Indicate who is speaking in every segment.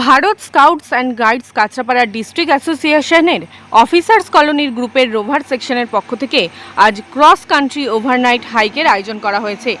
Speaker 1: Bharat scouts and guides Kanchrapara district অ্যাসোসিয়েশনের officers কলোনির গ্রুপের রোভার সেকশনের পক্ষ থেকে আজ ক্রস কান্ট্রি ওভারনাইট হাইকের আয়োজন করা হয়েছে,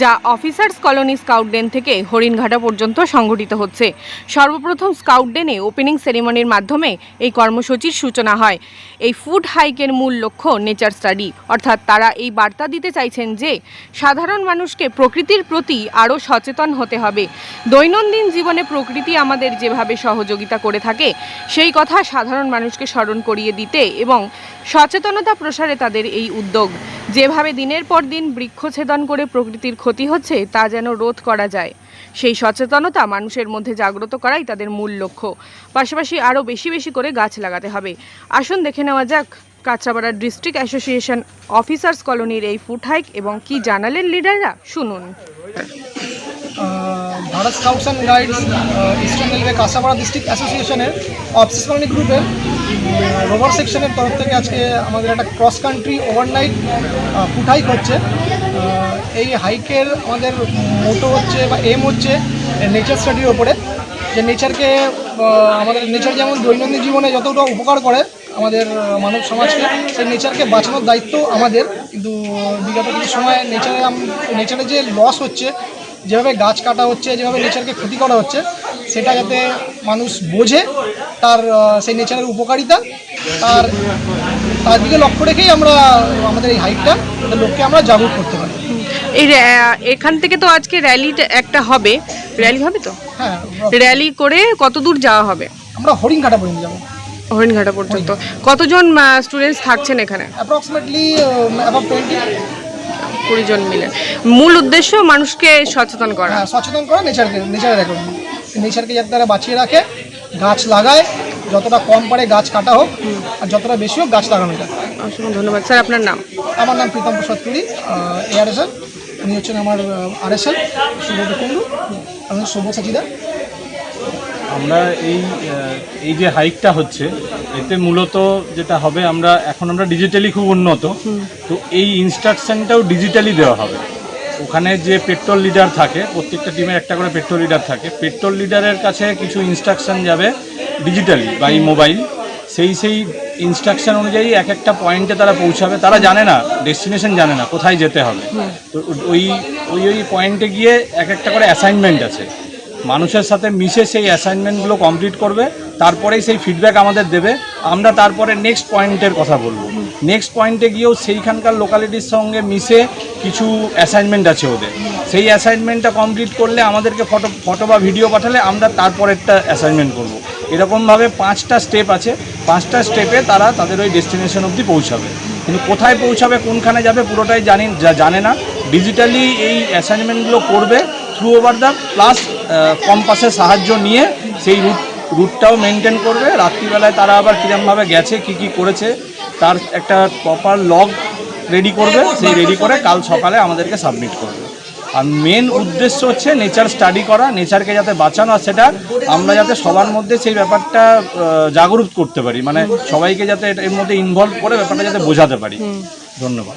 Speaker 1: যা অফিসার্স কলোনি স্কাউট ডেন থেকে হরিণঘাটা পর্যন্ত সংঘটিত হচ্ছে। সর্বপ্রথম স্কাউট ডেনে ওপেনিং সেরিমনির মাধ্যমে এই কর্মসূচির সূচনা হয়। এই ফুড হাইকের মূল লক্ষ্য নেচার স্টাডি, অর্থাৎ তারা এই বার্তা দিতে চাইছেন যে সাধারণ মানুষকে প্রকৃতির প্রতি আরও সচেতন হতে হবে। দৈনন্দিন জীবনে প্রকৃতি আমাদের যেভাবে সহযোগিতা করে থাকে, সেই কথা সাধারণ মানুষকে স্মরণ করিয়ে দিতে এবং সচেতনতা প্রসারে তাদের এই উদ্যোগ। যেভাবে দিনের পর দিন বৃক্ষছেদন করে প্রকৃতির ক্ষতি হচ্ছে, তা যেন রোধ করা যায়। সেই সচেতনতা মানুষের মধ্যে জাগ্রত করাই তাদের মূল লক্ষ্য। পাশাপাশি আরও বেশি বেশি করে গাছ লাগাতে হবে। আসুন দেখে নেওয়া যাক, কাঁচরাপাড়া ডিস্ট্রিক্ট অ্যাসোসিয়েশন অফিসার্স কলোনির এই ফুড হাইক এবং কি জানালেন লিডাররা? শুনুন।
Speaker 2: Bharat scouts and guides eastern railway Kanchrapara district অ্যাসোসিয়েশনের অফিস কলোনি গ্রুপের রোভার সেকশনের তরফ থেকে আজকে আমাদের একটা cross country overnight foot hike হচ্ছে এই হাইকের আমাদের মোটো হচ্ছে বা এম হচ্ছে নেচার স্টাডির ওপরে। যে নেচারকে আমাদের নেচার যেমন দৈনন্দিন জীবনে যতটা উপকার করে আমাদের মানব সমাজকে, সেই নেচারকে বাঁচানোর দায়িত্ব আমাদের। কিন্তু বিগত কিছু সময় নেচারে নেচারে যে লস হচ্ছে যেভাবে গাছ কাটা হচ্ছে যেভাবে নেচারকে ক্ষতি করা হচ্ছে সেটা যাতে মানুষ বোঝে তার সেই নেচারের উপকারিতা। তার তার দিকে লক্ষ্য রেখেই আমরা আমাদের এই হাইকটা লোককে আমরা জাগরুক করতে পারি।
Speaker 1: এই এখান থেকে তো আজকে র্যালিটা একটা হবে। র্যালি হবে তো?
Speaker 2: হ্যাঁ
Speaker 1: র্যালি করে কত দূর যাওয়া হবে?
Speaker 2: আমরা হরিণঘাটা পর্যন্ত যাব।
Speaker 1: হরিণঘাটা পর্যন্ত। কতজন স্টুডেন্টস থাকছেন এখানে?
Speaker 2: অ্যাপ্রক্সিমেটলি অ্যাবাভ টোয়েন্টি
Speaker 1: কুড়ি জন মিলে। মূল উদ্দেশ্য মানুষকে সচেতন করা।
Speaker 2: হ্যাঁ সচেতন করা নেচারকে নেচারে দেখো। নেচারকে যাতে তারা বাঁচিয়ে রাখে গাছ লাগায় যতটা কম পারে গাছ কাটা হোক আর যতটা বেশি হোক গাছ লাগানো যায়।
Speaker 1: অসংখ্য ধন্যবাদ। স্যার আপনার নাম?
Speaker 2: আমার নাম প্রীতম প্রসাদ পুরী এআরএসএল উনি হচ্ছেন আমার আরএসএল সুব্রত কুণ্ডু। আমি সব্যসাচীদা
Speaker 3: আমরা এই এই যে হাইকটা হচ্ছে এতে মূলত যেটা হবে আমরা এখন আমরা ডিজিটালি খুব উন্নত তো এই ইনস্ট্রাকশনটাও ডিজিটালি দেওয়া হবে। ওখানে যে পেট্রোল লিডার থাকে প্রত্যেকটা টিমের একটা করে পেট্রোল লিডার থাকে। পেট্রোল লিডারের কাছে কিছু ইনস্ট্রাকশন যাবে ডিজিটালি বাই মোবাইল সেই সেই ইনস্ট্রাকশন অনুযায়ী এক একটা পয়েন্টে তারা পৌঁছাবে। তারা জানে না ডেস্টিনেশন জানে না কোথায় যেতে হবে। তো ওই ওই ওই পয়েন্টে গিয়ে এক একটা করে অ্যাসাইনমেন্ট আছে। মানুষের সাথে মিশে সেই অ্যাসাইনমেন্টগুলো কমপ্লিট করবে। তারপরেই সেই ফিডব্যাক আমাদের দেবে। আমরা তারপরে নেক্সট পয়েন্টের কথা বলব। নেক্সট পয়েন্টে গিয়েও সেইখানকার লোকালিটির সঙ্গে মিশে কিছু অ্যাসাইনমেন্ট আছে ওদের। সেই অ্যাসাইনমেন্টটা কমপ্লিট করলে আমাদেরকে ফটো ফটো বা ভিডিও পাঠালে আমরা তারপরেরটা অ্যাসাইনমেন্ট করব। এরকমভাবে পাঁচটা স্টেপ আছে। পাঁচটা স্টেপে তারা তাদের ওই ডেস্টিনেশন অবধি পৌঁছাবে। কিন্তু কোথায় পৌঁছাবে, কোনখানে যাবে পুরোটাই জানি জানে না। ডিজিটালি এই অ্যাসাইনমেন্টগুলো করবে থ্রু ওভার দ্য প্লাস কম্পাসের সাহায্য নিয়ে সেই রুট রুটটাও মেনটেন করবে। রাত্রিবেলায় তারা আবার কীরমভাবে গেছে কি কি করেছে তার একটা প্রপার লগ রেডি করবে। সেই রেডি করে কাল সকালে আমাদেরকে সাবমিট করবে। আর মেন উদ্দেশ্য হচ্ছে নেচার স্টাডি করা নেচারকে যাতে বাঁচানো আর সেটা আমরা যাতে সবার মধ্যে সেই ব্যাপারটা জাগরুক করতে পারি। মানে সবাইকে যাতে এর মধ্যে ইনভলভ করে ব্যাপারটা যাতে বোঝাতে পারি। ধন্যবাদ।